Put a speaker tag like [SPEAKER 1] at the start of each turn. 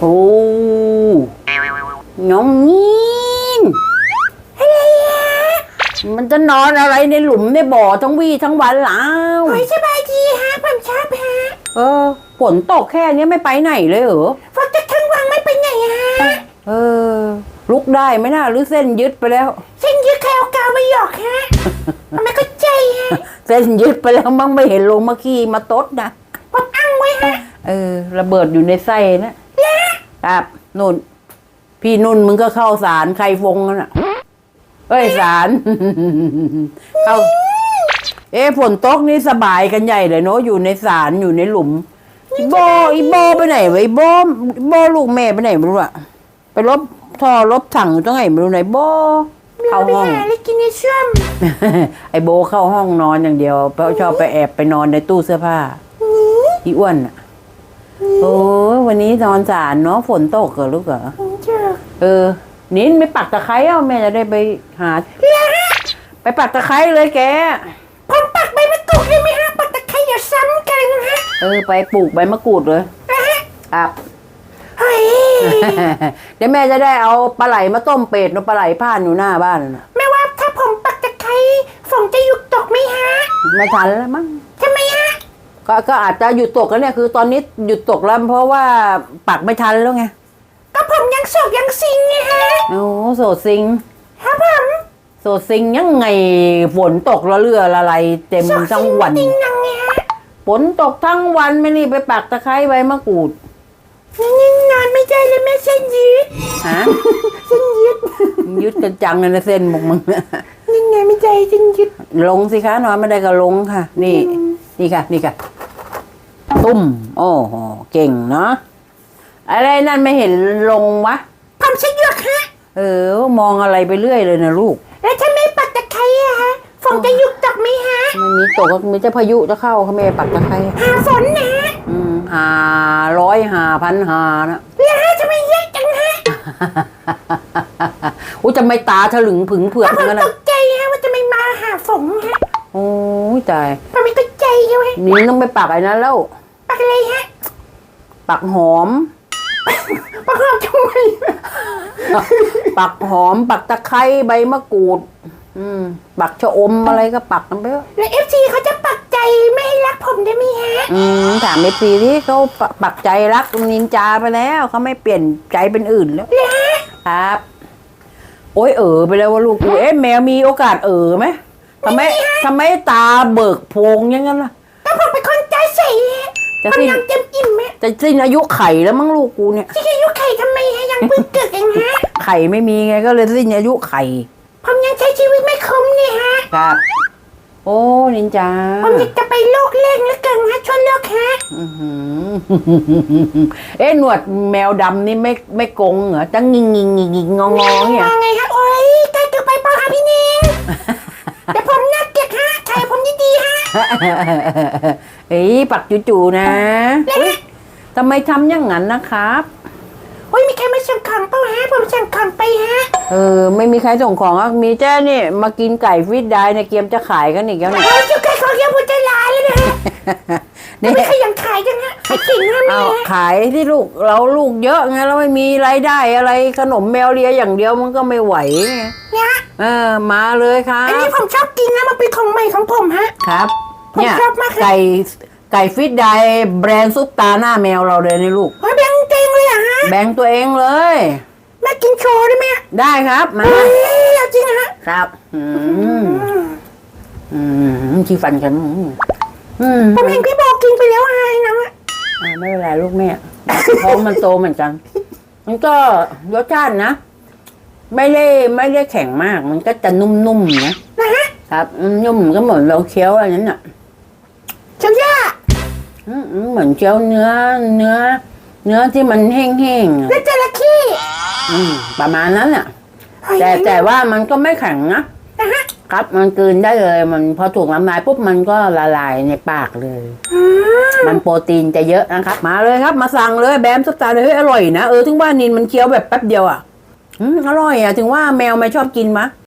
[SPEAKER 1] โอ้น้องนีนอะไรอะมันจะนอนอะไรในหลุมในบ่อทั้งวี่ทั้งวันแล้ว
[SPEAKER 2] โอ้ยสบายดีฮะผมชอบฮะ
[SPEAKER 1] เออฝนตกแค่เนี้ยไม่ไปไหนเลยเหรอ
[SPEAKER 2] ฝนจะทั้งวังไม่ไปไหนฮะ
[SPEAKER 1] เออ ลุกได้ไหมน่าหรือเส้นยึดไปแล้ว
[SPEAKER 2] เส้นยืดใครเอากาวมาหยอกฮะมันไม่เข้าใจฮะ
[SPEAKER 1] เส้นยึดไปแล้วมั้งไม่เห็นลงมาขี้มาตดนะ
[SPEAKER 2] ผมอั้งไว้ฮะ
[SPEAKER 1] เออ ระเบิดอยู่ในไส้นะ ครับ นุ่น พี่นุ่นมึงก็เข้าสารใครฟงนั่นน่ะเอ้ยสารเข้าเอ๊ฝนตกนี่สบายกันใหญ่เลยเนาะอยู่ในสารอยู่ในหลุมอีโบอีโบไปไหนวะอีโบอีโบลูกแม่ไปไหนไม่รู้อะไปลบท่อลบถังอยู่ตรงไหนไม่รู้ไหนโบเข้าห้อง
[SPEAKER 2] หาอะไรกินในช่ม
[SPEAKER 1] ไอโบเข้าห้องนอนอย่างเดียวเพราะชอบไปแอบไปนอนในตู้เสื้อผ้าอีอ้วนอะ โอ้ยวันนี้นอนสารเนาะฝนตกเหรอลูกเหรอ
[SPEAKER 2] เจอ
[SPEAKER 1] เออ นิ้นไม่ปักตะไคร้เอาแม่จะได้ไปหา ไปปักตะไคร้เลยแก
[SPEAKER 2] ผมปักใบมะกรูดได้ไหมฮะปักตะไคร้อย่าซ้ำกันฮะ
[SPEAKER 1] เออไปปลูกใบมะกรูดเลย
[SPEAKER 2] นะฮะ
[SPEAKER 1] ครับ
[SPEAKER 2] เฮ้ย
[SPEAKER 1] เดี๋ยวแม่จะได้เอาปลาไหลมาต้มเป็ดเนาะปลาไหลผ่านอยู่หน้าบ้านน่ะ
[SPEAKER 2] แม่ว่าถ้าผมปักตะไคร้ฝนจะหยุดตกไหมฮะ
[SPEAKER 1] ไม่ทันแล้วมั้ง
[SPEAKER 2] ทำไมฮะ
[SPEAKER 1] ก็ก็อาจจะหยุดตกแล้วเนี่ยคือตอนนี้หยุดตกแล้วเพราะว่าปักไม่ทันแล้วไง
[SPEAKER 2] ก็ผมยังโศกยังซิงไงฮะ
[SPEAKER 1] โอ้โสดซิง
[SPEAKER 2] ครับผม
[SPEAKER 1] โสดซิงยังไงฝนตกละเรือละไรเต็ม
[SPEAKER 2] โศก
[SPEAKER 1] ทั้ง
[SPEAKER 2] ซิง
[SPEAKER 1] วัน
[SPEAKER 2] ติงนังไงฮะ
[SPEAKER 1] ฝนตกทั้งวันไม่นี่ไปปักตะไคร้ใบมะกรูด
[SPEAKER 2] นี่นอนไม่ได้เลยแม่เส้นยืด
[SPEAKER 1] ฮะ
[SPEAKER 2] เส้นยืด
[SPEAKER 1] ยึดกันจังเลยนะเส้นบอกมึง
[SPEAKER 2] นี่ไงไม่ใจเส้นยืด
[SPEAKER 1] ลงสิคะนอนไม่ได้ก็ลงค่ะ นี่นี่ค่ะ นี่ค่ะ ตุ้ม โอ้โห เก่งเนาะ อะไรนั่นไม่เห็นลงวะ
[SPEAKER 2] ผมสะดวกฮะ
[SPEAKER 1] เออ มองอะไรไปเรื่อยเลยนะลูก
[SPEAKER 2] แล้วถ้าไม่ปักตะไคร้อะฮะ ฝนจะหยุดตกไหมฮะ
[SPEAKER 1] มันมีตกก็มีแต่พายุจะเข้าเขาไม่ให้ปักตะไคร้
[SPEAKER 2] หาฝนนะ
[SPEAKER 1] อืมหาร้อยหาพันหานะ
[SPEAKER 2] แล้วฮะจะไม่เยอะจังฮะ
[SPEAKER 1] อุ้ยจะไม่ตาถลึงผึงเผือก
[SPEAKER 2] ผม
[SPEAKER 1] งั้น
[SPEAKER 2] ต
[SPEAKER 1] นะ
[SPEAKER 2] กใจฮะว่าจะไม่มาหาฝนฮะ
[SPEAKER 1] โอ้ยตาย
[SPEAKER 2] ผมไม่เข้าใจใช่ไหม
[SPEAKER 1] นี่ต้องไปปักไอ้นั้นแล้ว
[SPEAKER 2] ปั กอะไรฮะ
[SPEAKER 1] ปักหอม
[SPEAKER 2] ปักหอมทำไม
[SPEAKER 1] ปักหอม ปักตะไคร้ใบมะกรูด อืม ปักชะอมอะไรก็ปักกันไปเถอะ
[SPEAKER 2] แล้วเอฟซีเขาจะปักใจไม่ให้รักผมได้ไหมฮะ
[SPEAKER 1] อืมถามเอฟซีที่เขาปักปักใจรักนินจาไปแล้วเขาไม่เปลี่ยนใจเป็นอื่นแล้ว
[SPEAKER 2] แล้วฮะ
[SPEAKER 1] ครับ โอ้ยเออไปแล้วว่าลูกกูเอ๊ะแมวมีโอกาสเออไหมทำไมทำไมตาเบิกโพรงอย่างนั้นล่ะ
[SPEAKER 2] จะผม
[SPEAKER 1] สิ้น
[SPEAKER 2] ยังเต็มอิ่มฮะ
[SPEAKER 1] จะสิ้นอายุไขแล้วมั้งลูกกูเนี่ย
[SPEAKER 2] ที่อายุไข่ทำไมฮะยังเพิ่งเกิดเองฮะ
[SPEAKER 1] ไข่ไม่มีไงก็เลยสิ้นอายุไข่
[SPEAKER 2] ผมยังใช้ชีวิตไม่คุ้มเนี่ยฮะ
[SPEAKER 1] ครับ โอ้นินจา
[SPEAKER 2] ผมอยากจะไปโลกเล่งแล้วเกินฮะชวนโลกฮะ
[SPEAKER 1] อื้อหือเอ๊ะหนวดแมวดำนี่ไม่ไม่กงเหรอจังงิงงิงงิงงิงงองอเนี่ย
[SPEAKER 2] ว่าไงฮะโอ้ยใกล้เกินไปเปล่าฮะพี่นิงแต่ผมน่าเกลียดฮะไข่ผมดีๆฮะ
[SPEAKER 1] เอ้ยปักจู่ๆนะเฮ้ยทำไมทำอย่างนั้นนะครับ
[SPEAKER 2] โอ้ยมีใครมาสั่งของเปล่าฮะผมสั่งของไปฮะ
[SPEAKER 1] เออไม่มีใครส่งของอะมีแจ้นี่มากินไก่ฟิตได้ในเกมจะขายกันอีกแล้วเนี่ย
[SPEAKER 2] โอ้ยจุกไก่ของเยี่ยมบุญใจร้ายเลยนะฮะ
[SPEAKER 1] นี่
[SPEAKER 2] ไม่ขยันขายจังฮะขายเก่งนะแม่
[SPEAKER 1] เอา
[SPEAKER 2] ฮะ
[SPEAKER 1] ขายที่ลูกเราลูกเยอะไงเราไม่มีรายได้อะไรขนมแมวเลียอย่างเดียวมันก็ไม่ไหวไง
[SPEAKER 2] เนี่ย
[SPEAKER 1] เออมาเลยครั
[SPEAKER 2] อันนี้
[SPEAKER 1] บ
[SPEAKER 2] ผมชอบกินนะมันเป็นของใหม่ของผมฮะ
[SPEAKER 1] ครับ
[SPEAKER 2] ผม
[SPEAKER 1] เนี่ย
[SPEAKER 2] ชอบมากค่ะ
[SPEAKER 1] ไก่ไก่ฟิตได้แบรนด์ซุปตาหน้าแมวเราเลยนี่ลูก
[SPEAKER 2] โอ้ยแบงเต็งเลยเหรอะฮะ
[SPEAKER 1] แบ่งตัวเองเลย
[SPEAKER 2] แม่กินโชว์ได้ไหมฮะ
[SPEAKER 1] ได้ครับ มา
[SPEAKER 2] เฮ้ยเอาจริงฮะ
[SPEAKER 1] ครับอืมอืมขี้ฟันกันอืมอืม
[SPEAKER 2] ผมเห็นพี่โบกินไปแล้วฮะไอ้น้องอะ
[SPEAKER 1] อ่าไม่เป็นไรลูกแม่ท้องมันโตเหมือนกัน มันก็รสชาตินะ ไม่ได้ไม่ได้แข็งมาก มันก็จะนุ่มๆนะ
[SPEAKER 2] นะฮะ
[SPEAKER 1] ครับอืมนุ่มก็เหมือนเราเคี้ยวอะไรนั้นน่ะ เหมือนเคี้ยวเนื้อ เนื้อ เนื้อที่มันแห้งๆอะ
[SPEAKER 2] และจระเข้
[SPEAKER 1] อืมประมาณนั้นอะ
[SPEAKER 2] เฮ้ย
[SPEAKER 1] แต่แต่ว่ามันก็ไม่แข็งนะ
[SPEAKER 2] นะฮะ
[SPEAKER 1] ครับมันกลืนได้เลย มันพอถูกน้ำลายปุ๊บมันก็ละลายในปากเลย
[SPEAKER 2] อืม
[SPEAKER 1] มันโปรตีนจะเยอะนะครับ มาเลยครับ มาสั่งเลยแบมสตาร์เลยเฮ้ยอร่อยนะเออถึงว่านินมันเคี้ยวแบบแป๊บเดียวอะอืมอร่อยอะ ถึงว่าแมวไม่ชอบกินมะ